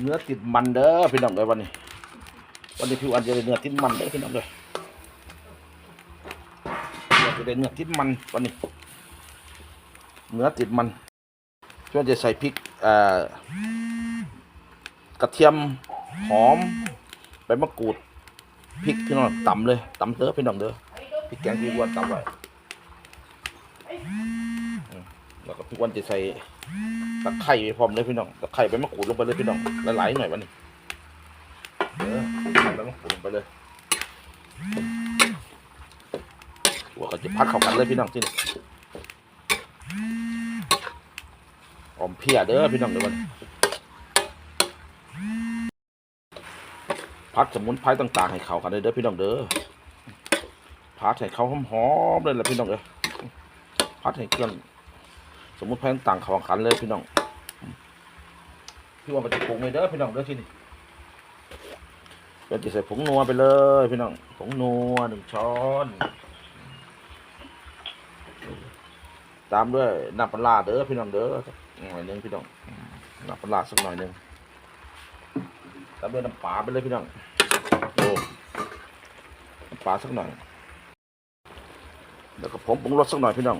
เนื้อติดมันเด้อพี่น้องเลยวันนี้ วันนี้พี่วันจะได้เนื้อติดมันเด้อพี่น้องเลยเราจะได้เนื้อติดมันวันนี้ เนื้อติดมันช่วงจะใส่พริกกระเทียมหอมใบมะกรูดพริกพี่น้องตำเลยตำเด้อพี่น้องเด้อพริกแกงพี่วันตำไว้แล้วก็พี่วันจะใส่ ตะไคร้ไปพร้อมเลยพี่น้องตะไคร้ใบมะกรูดลงไปเลยพี่น้องหลายหน่อยวันนี้เด้อใส่ใบมะกรูดลงไปเลยหัวก็จะพัดเข้ากันเลยพี่น้องที่นี่หอมเพียเด้อพี่น้องเดี๋ยววันพัดสมุนไพรต่างๆให้เข้ากันเลยเด้อพี่น้องเด้อพัดให้เขาหอมๆเลยแหละพี่น้องเด้อพัดให้เครื่อง สมุนไพรต่างข้ากันเลยพี่น้องพี่ว่ามันจะปรุงเลยเด้อพี่น้องเด้อที่นี่ก็จะใส่ผงนัวไปเลยพี่น้องผงนัวหนึ่งช้อน ตามด้วยน้ำปลาเด้อพี่น้องเด้อหน่อยนึงพี่น้องน้ำปลาสักหน่อยนึงตามด้วยน้ำปลาไปเลยพี่น้องโอ้น้ำปลาสักหน่อยแล้วก็ผมปรุงรสสักหน่อยพี่น้อง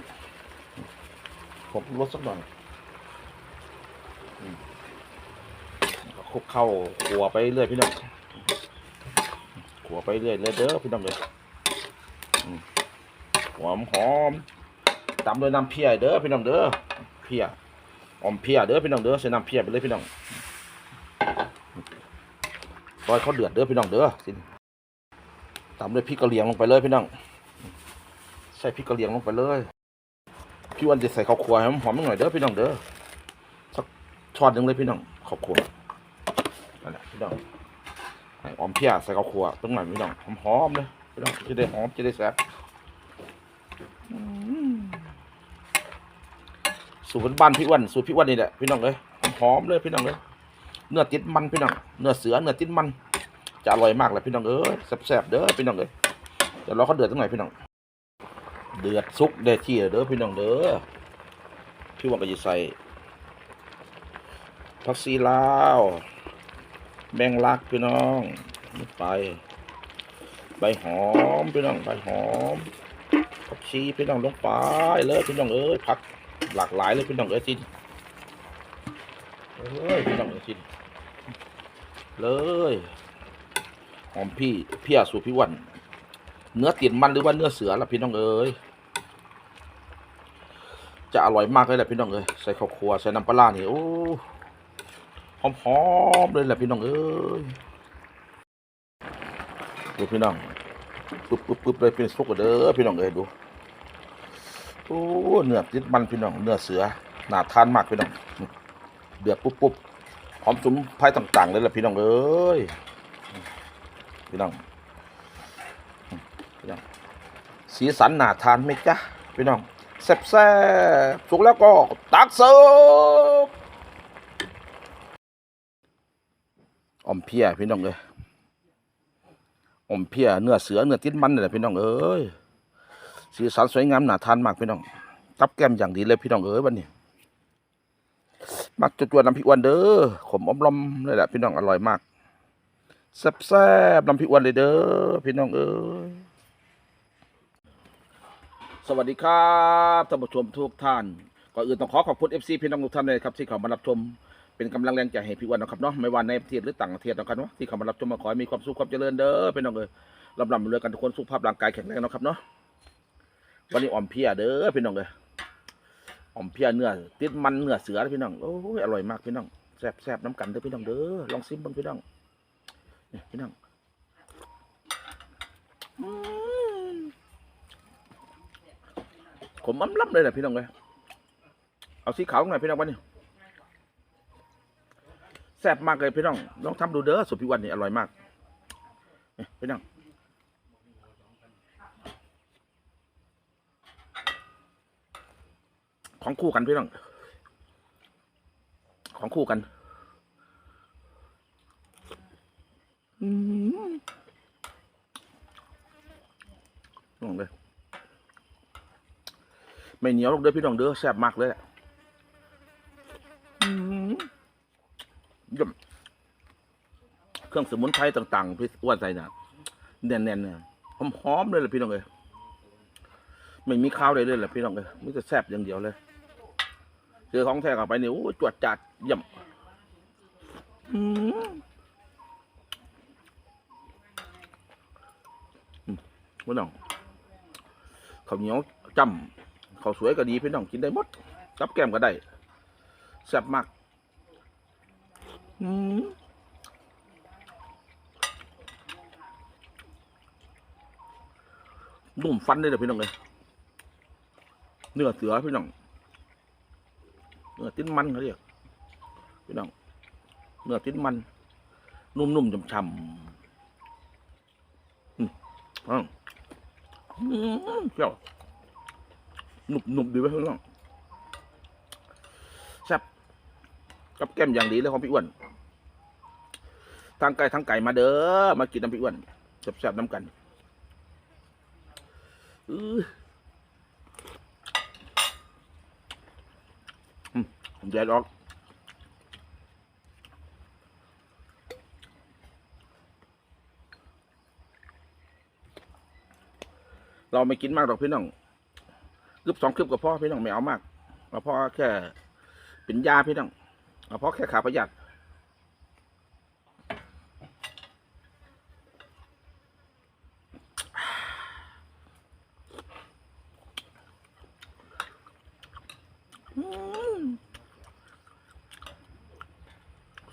ผมรสสักหน่อยคลุกเข้าขัวไปเรื่อยพี่น้องขัวไปเรื่อยเลยเด้อพี่น้องเลยอืมหอมหอมตามด้วยน้ำเพียเด้อพี่น้องเด้อเพียอมเพียเด้อพี่น้องเด้อใส่น้ำเพียไปเลยพี่น้องรอยเขาเดือดเด้อพี่น้องเด้อสิตามด้วยพริกกะเหรี่ยงลงไปเลยพี่น้องใส่พริกกะเหรี่ยงลงไปเลย พี่วันจะใส่ข้าวคั่วให้หอมหน่อยเด้อพี่น้องเด้อสักช้อนหนึ่งเลยพี่น้องข้าวคั่วนั่นแหละพี่น้องให้อมเพียใส่ข้าวคั่วตรงหน่อยพี่น้องหอมๆเลยพี่น้องจะได้หอมจะได้แซ่บสูตรบ้านพี่วันสูตรพี่วันนี่แหละพี่น้องเลยหอมเลยพี่น้องเลยเนื้อติดมันพี่น้องเนื้อเสือเนื้อติดมันจะอร่อยมากเลยพี่น้องเอ้ยแซ่บๆเด้อพี่น้องเลยเดี๋ยวรอเขาเดือดตั้งหน่อยพี่น้อง เดือดซุกเดือดที่เด้อพี่น้องเด้อพี่วันก็จะใส่ผักซีลาวแมงลักพี่น้องไป ใบหอมพี่น้องใบหอมผักชีพี่น้องลงไปเลยพี่น้องเอ้ยผักหลากหลายเลยพี่น้องเอ้ยจินเอ้ยพี่น้องเอ้ยจินเลยหอมพี่พี่อาสูพี่วัน เนื้อติดมันหรือว่าเนื้อเสือละพี่น้องเอ้ยจะอร่อยมากเลยแหละพี่น้องเอ้ยใส่ข้าวคั่วใส่น้ำปลาร้านี่โอ้หอมหอมๆเลยแหละพี่น้องเอ้ยดูพี่น้องปึ๊บปึ๊บปึ๊บเลยเป็นสุกเด้อพี่น้องเอ้ยดูโอ้เนื้อติดมันพี่น้องเนื้อเสือหนาทานมากพี่น้องเดือดปุ๊บปุ๊บหอมสมุนไพรต่าง ๆ เลยแหละพี่น้องเอ้ยพี่น้อง พี่น้องสีสันหน่าทานไหมจ๊ะพี่น้องแซ่บแซ่บสุกแล้วก็ตักเสิร์ฟอมเพียพี่น้องเอ้ยออมเพียเนื้อเสือเนื้อติดมันนี่แหละพี่น้องเอ้ยสีสันสวยงามหน่าทานมากพี่น้องตับแก้มอย่างดีเลยพี่น้องเอ้ยวันนี้มักจุดจวนน้ำพริกอ้วนเด้อขมอมลอมเลยแหละพี่น้องอร่อยมากแซ่บๆน้ำพริกอ้วนเลยเด้อพี่น้องเอ้ย สวัสดีครับท่านผู้ชมทุกท่านก่อนอื่นต้องขอขอบคุณเอฟซีพี่น้องทุกท่านเลยครับที่เข้ามารับชมเป็นกำลังแรงใจให้พี่วันนะครับเนาะไม่ว่าในประเทศหรือต่างประเทศนะครับเนาะที่เข้ามารับชมมาขอให้มีความสุขความเจริญเด้อพี่น้องเอ้ยลำลำเรือกันทุกคนสุขภาพร่างกายแข็งแรงนะครับเนาะวันนี้อ่อมเพียเด้อพี่น้องเลยอ่อมเพียเนื้อติดมันเนื้อเสือพี่น้องโอ้ยอร่อยมากพี่น้องแซ่บแซ่บน้ำกันเด้อพี่น้องเด้อลองซิมบ้างพี่น้องนี่พี่น้องอืม ขมอ้ำล้ำเลยแหละพี่น้องเลยเอาสีขาวหน่อยพี่น้องวันนี้แซ่บมากเลยพี่น้องลองทำดูเด้อสุดพี่วันนี่อร่อยมากพี่น้องของคู่กันพี่น้อง ของคู่กันอืมน้องเลย ไม่เหนียวหรอกเด้อพี่น้องเด้อแซ่บมากเลยแหละอืมเยี่ยมเครื่องสมุนไพรต่างๆพี่อ้วนใส่น่ะแน่นๆเนี่ยหอมๆเลยล่ะพี่น้องเอ้ยไม่มีข้าวเลยเลยล่ะพี่น้องเอ้ยมีแต่แซ่บอย่างเดียวเลยเจอของแท้เข้าไปนี่โอ้ยจวดจัดเยี่ยมอืมอืมพี่น้องข้าวเหนียวจำ ข้าวสวยก็ดีพี่น้องกินได้หมดกับแก้มก็ได้แซ่บมากอืมนุ่มฟันเลยเด้อพี่น้องเลยเนื้อเสือพี่น้องเนื้อติ้นมันเขาเรียกพี่น้องเนื้อติ้นมัน นุ่มๆฉ่ำๆอืมอ้าวอืมเจ้า หนุบๆดีไว้ยพี่น้องแซ่บกับแก้มอย่างดีเลยของพี่อ้วนทางไก่ทางไก่มาเด้อมากินน้ำพี่อ้วนแซ่บๆน้ำกันอืออืมแดดออกเราไม่กินมากหรอกพี่น้อง คืบสองคืบกับพ่อพี่น้องไม่เอามากเอาพ่อแค่เป็นยาพี่น้องเอาพราะแค่ขาประหยัด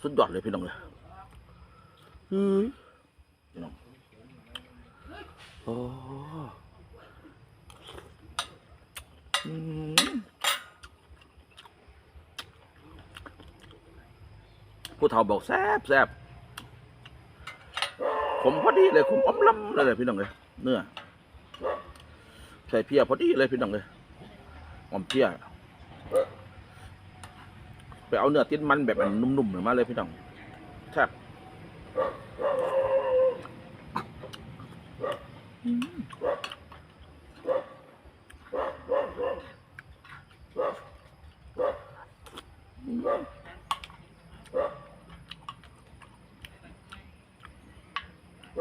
สุดยอดเลยพี่น้องเลยอืมพี่น้องโอ้ ผู้เฒ่าบอกแซ่บแซ่บผมพอดีเลยผมอมล้ำเลยพี่น้องเลยเนื้อใส่เพียพอดีเลยพี่น้องเลยอมเพียไปเอาเนื้อติ้นมันแบบนนุ่มๆมาเลยพี่น้องแซ่บอืมอืม เม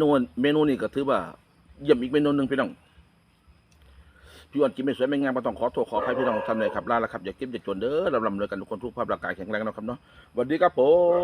นูเมนูนี่ก็ถือว่าเยี่ยมอีกเมนูหนึ่งพี่น้องพี่อ้วนกินไม่สวยไม่งามก็ต้องขอโทษขออภัยพี่น้องทำเลยครับลาละครับอย่ากินอย่าจนเด้อลำลำเลยกันทุกคนทุกภาพร่างกายแข็งแรงนะครับเนาะสวัสดีครับผม